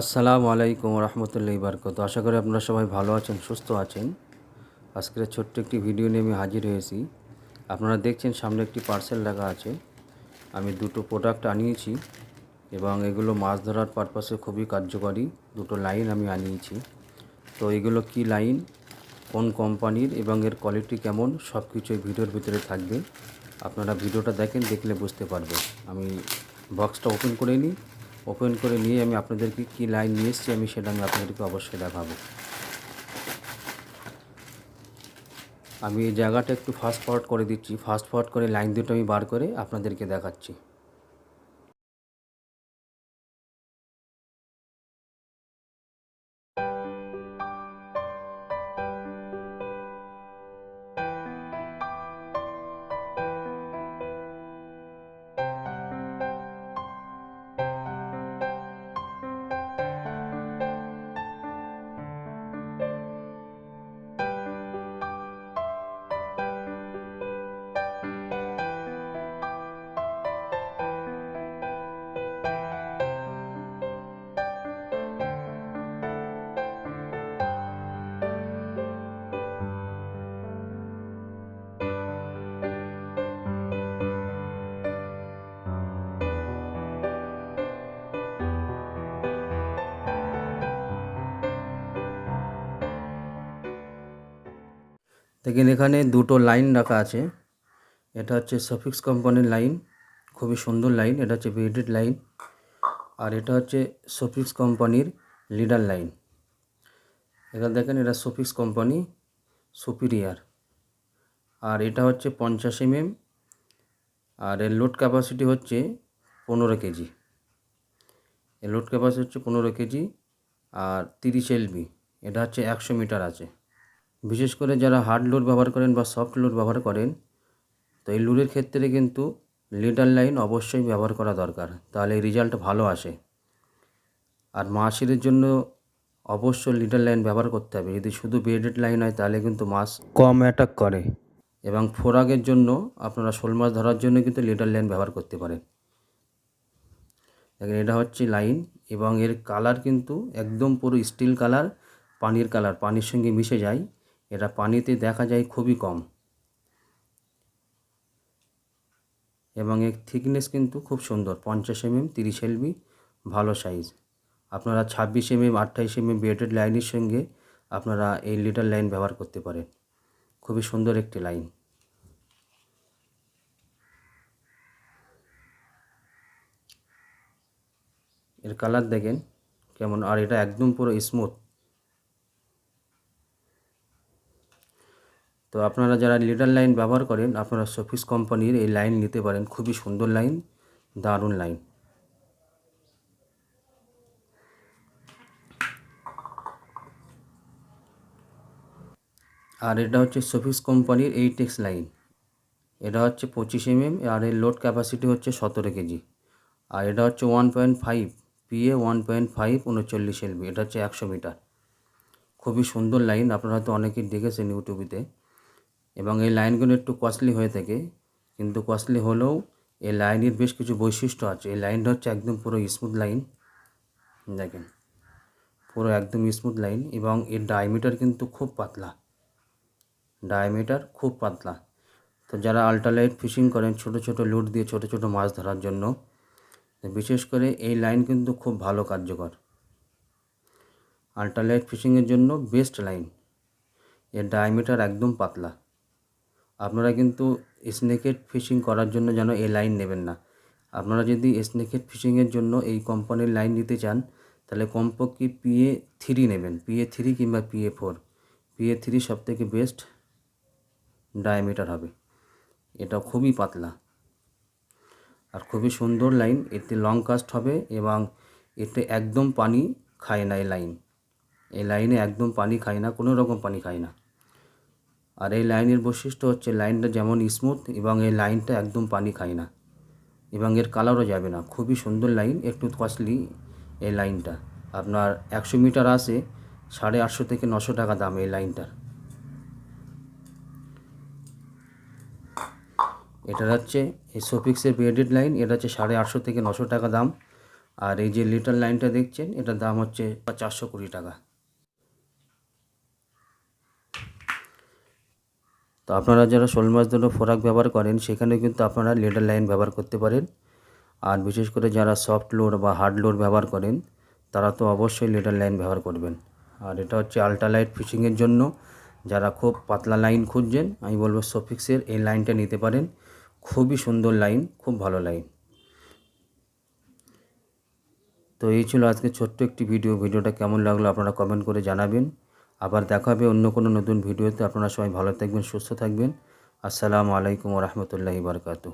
আসসালামু আলাইকুম রহমতুল্লাহ বারকত আশা করি আপনারা সবাই ভালো আছেন, সুস্থ আছেন। আজকের ছোট্ট একটি ভিডিও নিয়ে আমি হাজির হয়েছি। আপনারা দেখছেন সামনে একটি পার্সেল রাখা আছে। আমি দুটো প্রোডাক্ট আনিয়েছি এবং এগুলো মাছ ধরার পারপাসে খুবই কার্যকরী। দুটো লাইন আমি আনিয়েছি। তো এগুলো কি লাইন কোন কোম্পানির এবং এর কোয়ালিটি কেমন সব কিছু ভিডিওর ভিতরে থাকবে। আপনারা ভিডিওটা দেখেন, দেখলে বুঝতে পারবেন। আমি বক্সটা ওপেন করে নিই। ওপেন করে নিয়ে আমি আপনাদেরকে কী লাইন নিয়ে এসেছি আমি সেটা আমি আপনাদেরকে অবশ্যই দেখাবো। আমি এই জায়গাটা একটু ফাস্ট ফরওয়ার্ড করে দিচ্ছি। ফাস্ট ফরওয়ার্ড করে লাইন দুটো আমি বার করে আপনাদেরকে দেখাচ্ছি। দেখেন এখানে দুটো লাইন রাখা আছে। এটা হচ্ছে সফিক্স কোম্পানির লাইন, খুবই সুন্দর লাইন। এটা হচ্ছে বেডেড লাইন। আর এটা হচ্ছে সফিক্স কোম্পানির লিডার লাইন। এখানে দেখেন এটা সফিক্স কোম্পানি সুপিরিয়ার আর এটা হচ্ছে পঞ্চাশ এমএম আর এর লোড ক্যাপাসিটি হচ্ছে পনেরো কেজি। এর লোড ক্যাপাসিটি হচ্ছে পনেরো কেজি। আর তিরিশ এলবি এটা হচ্ছে একশো মিটার আছে। বিশেষ করে যারা হার্ড লোড ব্যবহার করেন বা সফট লোড ব্যবহার করেন, তো এই লোডের ক্ষেত্রে কিন্তু লিডার লাইন অবশ্যই ব্যবহার করা দরকার। তাহলে রেজাল্ট ভালো আসে। আর মাছের জন্য অবশ্যই লিডার লাইন ব্যবহার করতে হবে। যদি শুধু বেডেড লাইন হয়, তাহলে কিন্তু মাছ কম অ্যাটাক করে। এবং ফোরাগের জন্য আপনারা শোল মাছ ধরার জন্য কিন্তু লিডার লাইন ব্যবহার করতে পারেন। দেখেন, এটা হচ্ছে লাইন এবং এর কালার কিন্তু একদম পুরো স্টিল কালার পানির কালার পানির সঙ্গে মিশে যায়। এটা পানিতে দেখা যায় খুবই কম। এবং এর থিকনেস কিন্তু খুব সুন্দর, পঞ্চাশ এমএম, তিরিশ এলবি, ভালো সাইজ আপনারা ছাব্বিশ এমএম আটঠাইশ এমএম বেডেড লাইনের সঙ্গে আপনারা এই লিটার লাইন ব্যবহার করতে পারেন। খুবই সুন্দর একটি লাইন এর কালার দেখেন কেমন, আর এটা একদম পুরো স্মুথ তো আপনারা যারা লিডার লাইন ব্যবহার করেন, আপনারা সফিস কোম্পানির এই লাইন নিতে পারেন। খুবই সুন্দর লাইন, দারুণ লাইন। আর এটা হচ্ছে সফিস কোম্পানির এইটেক্স লাইন। এটা হচ্ছে পঁচিশ এমএম, আর এর লোড ক্যাপাসিটি হচ্ছে সতেরো কেজি। আর এটা হচ্ছে one point five, PA one point five উনচল্লিশ এলবি। এটা হচ্ছে একশো মিটার। খুবই সুন্দর লাইন, আপনারা হয়তো অনেকেই দেখেছেন ইউটিউবেতে এবং এই লাইনগুলো একটু কস্টলি হয়ে থাকে। কিন্তু কস্টলি হলেও এই লাইনের বেশ কিছু বৈশিষ্ট্য আছে। এই লাইনটা হচ্ছে একদম পুরো স্মুথ লাইন দেখেন, পুরো একদম স্মুথ লাইন এবং এর ডায়ামিটার কিন্তু খুব পাতলা। ডায়ামিটার খুব পাতলা। তো যারা আল্ট্রালাইট ফিশিং করেন, ছোট ছোট লুট দিয়ে ছোট ছোট মাছ ধরার জন্য, বিশেষ করে এই লাইন কিন্তু খুব ভালো কার্যকর। আল্ট্রালাইট ফিশিংয়ের জন্য বেস্ট লাইন এর ডায়ামিটার একদম পাতলা। আপনারা কিন্তু স্নেকেট ফিশিং করার জন্য যেন এই লাইন নেবেন না। আপনারা যদি স্নেকেট ফিশিংয়ের জন্য এই কোম্পানির লাইন নিতে চান, তাহলে কমপক্ষে পিএ থ্রি নেবেন। পিএ থ্রি কিংবা পিএ ফোর পিএ থ্রি সব থেকে বেস্ট ডায়ামিটার হবে। এটা খুবই পাতলা। আর খুবই সুন্দর লাইন এতে লং কাস্ট হবে এবং এতে একদম পানি খায় না এই লাইন এই লাইনে একদম পানি খায় না, কোনো রকম পানি খায় না। আর এই লাইনের বৈশিষ্ট্য হচ্ছে লাইনটা যেমন স্মুথ এবং এই লাইনটা একদম পানি খায় না। এবং এর কালারও যাবে না। খুবই সুন্দর লাইন একটু কস্টলি এই লাইনটা। আপনার একশো মিটার আসে সাড়ে আটশো থেকে নশো টাকা দাম এই লাইনটার। এটা হচ্ছে এই সোফিক্সের বেডেড লাইন এটা হচ্ছে সাড়ে আটশো থেকে নশো টাকা দাম। আর এই যে লিটার লাইনটা দেখছেন, এটার দাম হচ্ছে চারশো কুড়ি টাকা। তো আপনারা যারা শোল মাছ ধরে ফোরাক ব্যবহার করেন সেখানে কিন্তু আপনারা লেডার লাইন ব্যবহার করতে পারেন। আর বিশেষ করে যারা সফট লোড বা হার্ড লোড ব্যবহার করেন, তারা তো অবশ্যই লেডার লাইন ব্যবহার করবেন। আর এটা হচ্ছে আল্ট্রালাইট ফিশিংয়ের জন্য যারা খুব পাতলা লাইন খুঁজছেন, আমি বলব সফিক্সের এই লাইনটা নিতে পারেন। খুবই সুন্দর লাইন, খুব ভালো লাইন। তো এই ছিল আজকে ছোট্ট একটি ভিডিও। ভিডিওটা কেমন লাগল আপনারা কমেন্ট করে জানাবেন। আবার দেখা হবে অন্য কোনো নতুন ভিডিওতে। আপনারা সবাই ভালো থাকবেন, সুস্থ থাকবেন। আসসালামু আলাইকুম রহমতুল্লাহি বারকাতু